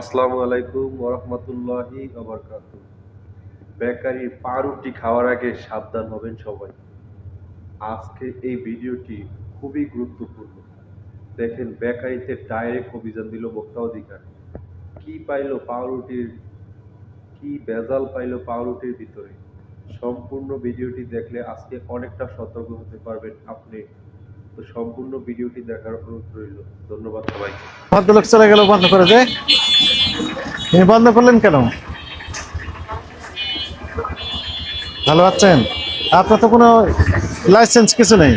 আসসালামু আলাইকুম ওরহমতুল্লাহি ওবরকাত। বেকারির পাউরুটি খাওয়ার আগে সাবধান হবেন সবাই। আজকে এই ভিডিওটি খুবই গুরুত্বপূর্ণ। দেখেন, বেকারিতে ডাইরেক্ট অভিযান দিল ভোক্তা অধিকার। কি পাইলো পাউরুটির, কি বেজাল পাইল পাউরুটির ভিতরে? সম্পূর্ণ ভিডিওটি দেখলে আজকে অনেকটা সতর্ক হতে পারবেন আপনি। তো সম্পূর্ণ ভিডিওটি দেখার অনুরোধ রইল। ধন্যবাদ সবাইকে। ভদ্রলোক চলে গেল বন্ধ করে দে। তিনি বন্ধ করলেন কেন? ভালো আছেন? আপনার তো কোনো লাইসেন্স কিছু নেই।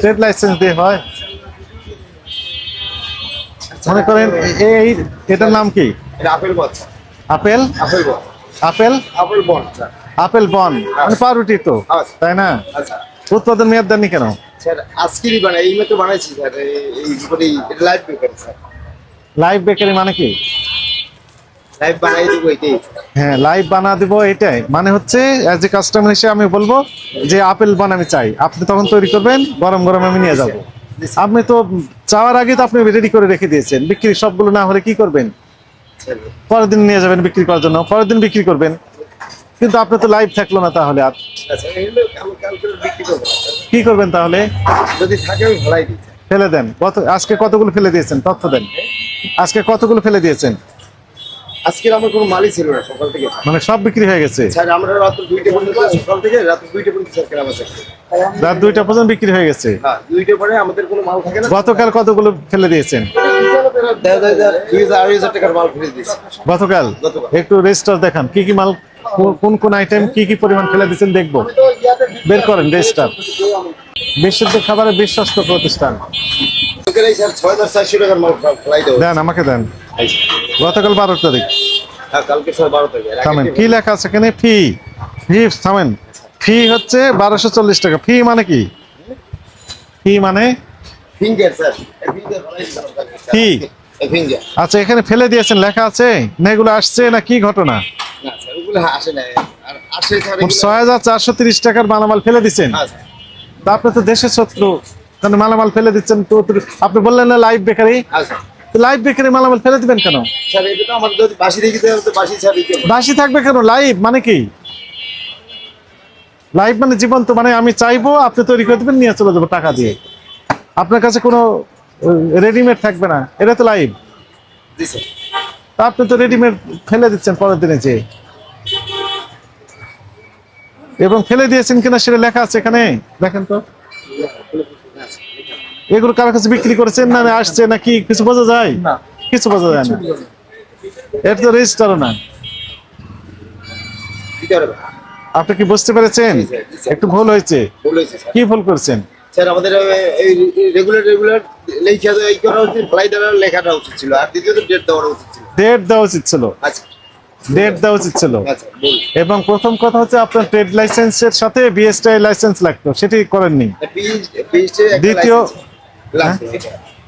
ট্রেড লাইসেন্স দিয়ে হয়। মনে করেন এই এটার নাম কি? Apple apple? Apple apple? Apple bun apple bun. মানে পাউরুটি তো হ্যাঁ। তাই না? আচ্ছা উৎপাদন মেয়াদ দেননি কেন? স্যার আজকেরই বানাই এই মতো বানাইছি স্যার এই- এই মানে live paper sir. Live bakery মানে কি? লাইভ বানাই দেবো এটাই হ্যাঁ লাইভ বানা দিব এটাই। মানে হচ্ছে অ্যাজ এ কাস্টমার হিসেবে আমি বলব যে আপেল বান আমি চাই। আপনি তখন তৈরি করবেন গরম গরম আমি নিয়ে যাব। আপনি তো চাওয়ার আগে তো আপনি রেডি করে রেখে দিয়েছেন। বিক্রি সবগুলো না হলে কি করবেন? পরের দিন নিয়ে যাবেন বিক্রি করার জন্য। পরের দিন বিক্রি করবেন। কিন্তু আপনার তো লাইভ থাকল না তাহলে আর। আচ্ছা। কি করবেন তাহলে? যদি থাকে আমি ভাড়াই দিই। ফেলে দেন। কত আজকে কতগুলো ফেলে দিয়েছেন? তথ্য দেন। আজকে কতগুলো ফেলে দিয়েছেন? আজকের আমার কোনো মালই ছিল না সকাল থেকে। মানে সব বিক্রি হয়ে গেছে? স্যার আমরা রাত দুইটা পর্যন্ত সকাল থেকে রাত পর্যন্ত স্যার কেনা রাত পর্যন্ত বিক্রি হয়ে গেছে? হ্যাঁ পরে আমাদের কোনো মাল থাকে না। গতকাল কতগুলো ফেলে দিয়েছেন? গতকাল। একটু রেজিস্টার দেখান। কি কি মাল, কোন কোন আইটেম কি কি পরিমাণ ফেলে দিচ্ছেন দেখব। বের করেন রেজিস্টার বিশুদ্ধ খাবারের বিশ্বস্ত প্রতিষ্ঠান। দেন, আমাকে দেন। গতকাল বারো তারিখ। কি লেখা আছে এখানে? ফি ফি ফি হচ্ছে বারোশো চল্লিশ টাকা। ফি মানে কি? ফি মানে ফিঙ্গার স্যার ফিঙ্গার আচ্ছা এখানে ফেলে দিয়েছেন লেখা আছে? না এগুলো আসছে না কি ঘটনা? ছয় হাজার চারশো তিরিশ টাকার মালামাল ফেলে দিচ্ছেন। হ্যাঁ, তা আপনি তো দেশের শত্রু। কারণ মালামাল ফেলে দিচ্ছেন তো তো- আপনি বললেন না লাইভ বেকারি লাইভ বেকারি মালামাল ফেলে দিবেন কেন। বাসি থাকবে কেন? লাইভ মানে কি? লাইভ মানে জীবন্ত মানে আমি চাইব আপনি তৈরি করে দেবেন নিয়ে চলে যাব টাকা দিয়ে। আপনার কাছে কোনো রেডিমেড থাকবে না। এটা তো লাইভ তা আপনি তো রেডিমেড ফেলে দিচ্ছেন পরের দিনে যে। এবং ফেলে দিয়েছেন কিনা সেটা লেখা আছে এখানে। দেখেন তো। এগুলো কারও কাছে বিক্রি করেছেন না আসছে না কি? কিছু বোঝা যায়? কিছু বোঝা যায় না। এটা তো রেজিস্টারও না। আপনি কি বুঝতে পেরেছেন? একটু ভুল হয়েছে। কি ভুল করছেন? স্যার আমাদের এই রেগুলার রেগুলার লেখা এই করা উচিত ফ্লাই দেওয়ার লেখাটা উচিত ছিল। আর দ্বিতীয়ত ডেট দেওয়ার উচিত ছিল। ডেট দেওয়া উচিত ছিল। আচ্ছা। ডেট দেওয়া উচিত ছিল। আচ্ছা এবং প্রথম কথা হচ্ছে আপনার ট্রেড লাইসেন্সের সাথে বিএসটিআই লাইসেন্স লাগতো সেটি করেননি। দ্বিতীয়-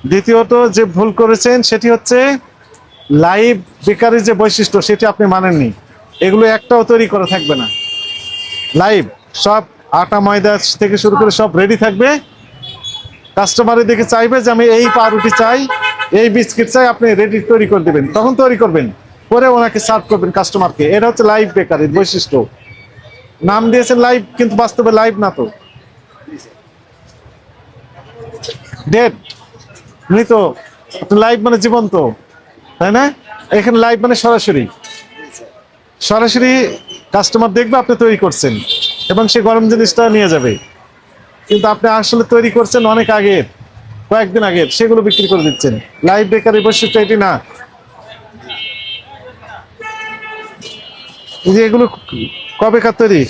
দ্বিতীয়ত যে ভুল করেছেন সেটি হচ্ছে লাইভ বেকারির যে বৈশিষ্ট্য সেটি আপনি মানেননি। এগুলো একটাও তৈরি করা থাকবে না। লাইভ সব আটা, ময়দা থেকে শুরু করে সব রেডি থাকবে। কাস্টমারের দিকে চাইবে যে আমি এই পাউরুটি চাই, এই বিস্কিট চাই, আপনি রেডি তৈরি করে দেবেন। তখন তৈরি করবেন। করে ওনাকে সার্ভ করবেন কাস্টমারকে এটা হচ্ছে লাইভ বেকারির বৈশিষ্ট্য। নাম দিয়েছেন লাইভ কিন্তু বাস্তবে লাইভ না তো। ডেড মৃত। লাইভ মানে জীবন্ত। তাই না? এখানে লাইভ মানে সরাসরি। সরাসরি কাস্টমার দেখবে, আপনি তৈরি করছেন। এবং সে গরম জিনিসটা নিয়ে যাবে। কিন্তু আপনি আসলে তৈরি করছেন অনেক আগের কয়েকদিন আগের সেগুলো বিক্রি করে দিচ্ছেন। লাইভ বেকারি বৈশিষ্ট্য এটি না। যে এগুলো কবেকার তৈরি?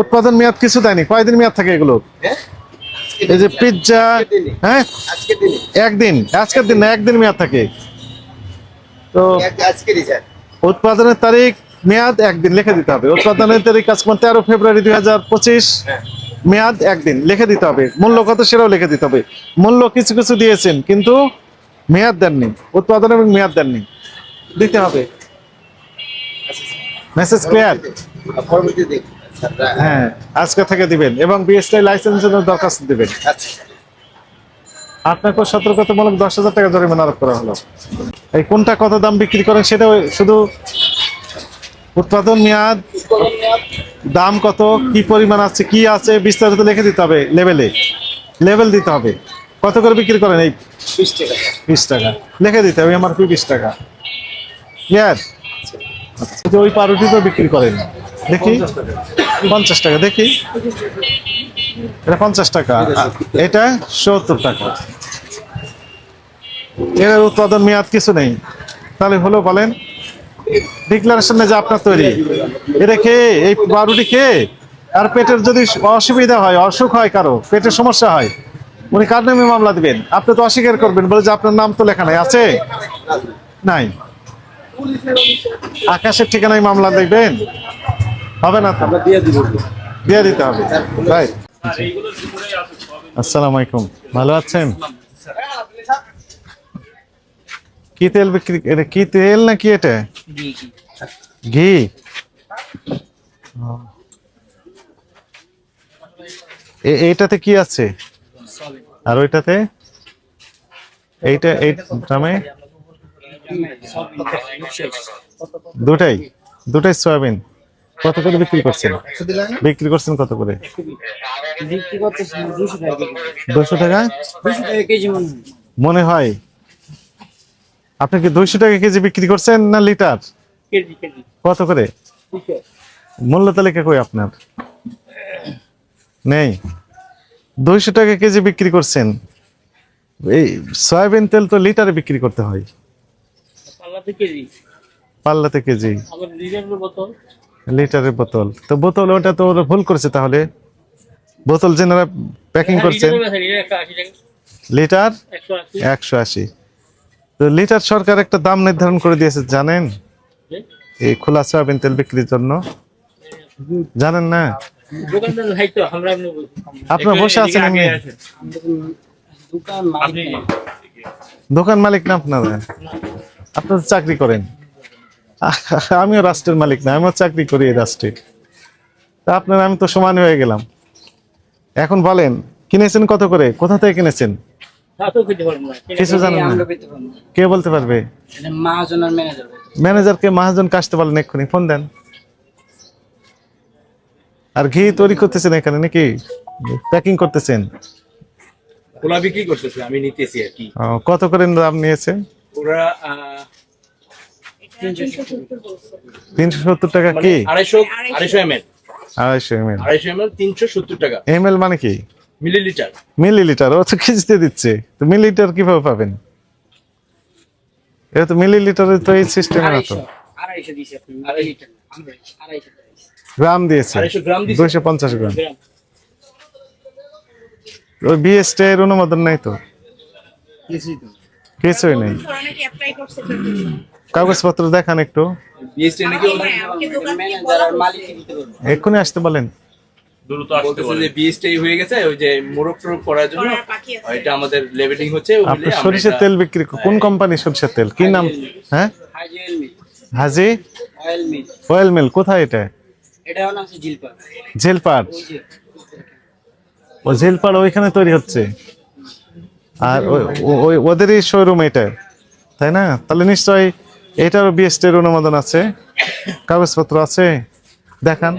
উৎপাদন মেয়াদ কিছু দেয়নি কয়দিন মেয়াদ থাকে এগুলো? এই যে পিৎজা হ্যাঁ? একদিন আজকের দিন না একদিন মেয়াদ থাকে। তো উৎপাদনের তারিখ মেয়াদ একদিন লিখে দিতে হবে। উৎপাদনের তারিখ আজকে তেরো ফেব্রুয়ারি দুই হাজার পঁচিশ। হ্যাঁ। মেয়াদ একদিন লিখে দিতে হবে। মূল্য কত সেটাও লিখে দিতে হবে। মূল্য কিছু কিছু দিয়েছেন কিন্তু মেয়াদ দেননি। উৎপাদন এবং মেয়াদ দেননি। দিতে হবে। মেসেজ ক্লিয়ার হ্যাঁ আজকে থেকে দিবেন এবং বিএসটি লাইসেন্সের দরখাস্ত দিবেন। আচ্ছা। আপনাকে সতর্কতামূলক দশ হাজার টাকা জরিমানা আরোপ করা হলো? এই কোনটা কত দাম বিক্রি করেন সেটা শুধু উৎপাদন মেয়াদ দাম কত কি পরিমাণ আছে কি আছে বিস্তারিত লিখে দিতে হবে লেভেলে। লেভেল দিতে হবে। কত করে বিক্রি করেন এই? বিশ টাকা। লিখে দিতে হবে এমআরপি বিশ টাকা। ক্লিয়ার আচ্ছা ওই পাউরুটি তো বিক্রি করেন। দেখি। পঞ্চাশ টাকা দেখি। এটা পঞ্চাশ টাকা। এটা সত্তর টাকা। এর উৎপাদন মেয়াদ কিছু নেই। তাহলে হলো বলেন ডিক্লারেশন যে আপনার তৈরি। এটা খেয়ে এই পাউরুটি খেয়ে আর পেটের যদি অসুবিধা হয় অসুখ হয় কারও পেটের সমস্যা হয় উনি কার নামে মামলা দিবেন? আপনি তো অস্বীকার করবেন বলে যে আপনার নাম তো লেখা নাই। আছে? নাই। আকাশের ঠিকানায় মামলা দেখবেন হবে না তো? দিয়ে দিয়ে দিতে হবে। রাইট আসসালামু আলাইকুম। ভালো আছেন? কি তেল বিক্রি এটা কি তেল না কি এটা? ঘি এইটাতে কি আছে? আর ওইটাতে? এইটা এই দামে? দুটাই দুটাই সয়াবিন। কত করে বিক্রি করছেন? বিক্রি করছেন কত করে? দুশো টাকা। মনে হয়। আপনি কি দুইশো টাকা কেজি বিক্রি করছেন না লিটার? কত করে? মূল্য তালিকা কই আপনার? নেই। দুইশো টাকা কেজি বিক্রি করছেন। এই সয়াবিন তেল তো লিটারে বিক্রি করতে হয়। পাল্লাতে কেজি। পাল্লাতে কেজি। লিটারের বোতল। তো বোতল ওটা তো ওরা ভুল করেছে তাহলে। বোতল যেনারা প্যাকিং করছেন। লিটার? একশো আশি। তো লিটার সরকার একটা দাম নির্ধারণ করে দিয়েছে জানেন? এই খোলা সয়াবিন তেল বিক্রির জন্য। জানেন না। আপনার বসে আছেন এমনি? দোকান মালিক না। আপনারা? আপনারা তো চাকরি করেন। আমিও রাষ্ট্রের মালিক না আমিও চাকরি করি এই রাষ্ট্রে। তা আপনার আমি তো সমান হয়ে গেলাম। এখন বলেন কিনেছেন কত করে? কোথা থেকে কিনেছেন। কিছু জানেন না। কে বলতে পারবে? ম্যানেজারকে মহাজন কাশতে বলেন এক্ষুনি ফোন দেন। আর ঘি তৈরি করতেছেন এখানে নাকি? প্যাকিং করতেছেন? ওরা বিক্রি করতেছে আমি নিতেছি আর কি। ও, কত করে দাম নিয়েছে ওরা তিনশো সত্তর টাকা মানে কি? আড়াইশো আড়াইশো এম এল আড়াইশো এম এল আড়াইশো এম এল তিনশো সত্তর টাকা। এম এল মানে কি? মিলিলিটার। মিলিলিটার ও তো কেজিতে দিচ্ছে। তো মিলিলিটার কীভাবে পাবেন? এটা তো মিলিলিটারের তো এই সিস্টেম না তো। গ্রাম দিয়েছে? দুইশো পঞ্চাশ গ্রাম। ওই বিএসটি এর অনুমোদন নাই তো? কিছুই নেই। কাগজপত্র দেখান একটু। এক্ষুনি আসতে ওদের হ্যাঁ এক্ষুনি আসতে বলতেছে যে বিএসটি হয়ে গেছে ওই যে মোরগ টোরগ করার জন্য। এটা আমাদের লেভেলিং হচ্ছে আপনি সরিষার তেল বিক্রি কোন কোম্পানি সরিষার তেল? কি নাম? হ্যাঁ? হাজি অয়েল মিল অয়েল মিল কোথায় এটা? এটা নাম হচ্ছে জিলপা ঝেলপাড় ও ওইখানে তৈরি হচ্ছে? আর ওই- ওই ওদেরই শোরুম এটা। তাই না? তাহলে নিশ্চয়ই এটারও বিএসটির অনুমোদন আছে। কাগজপত্র আছে। দেখান।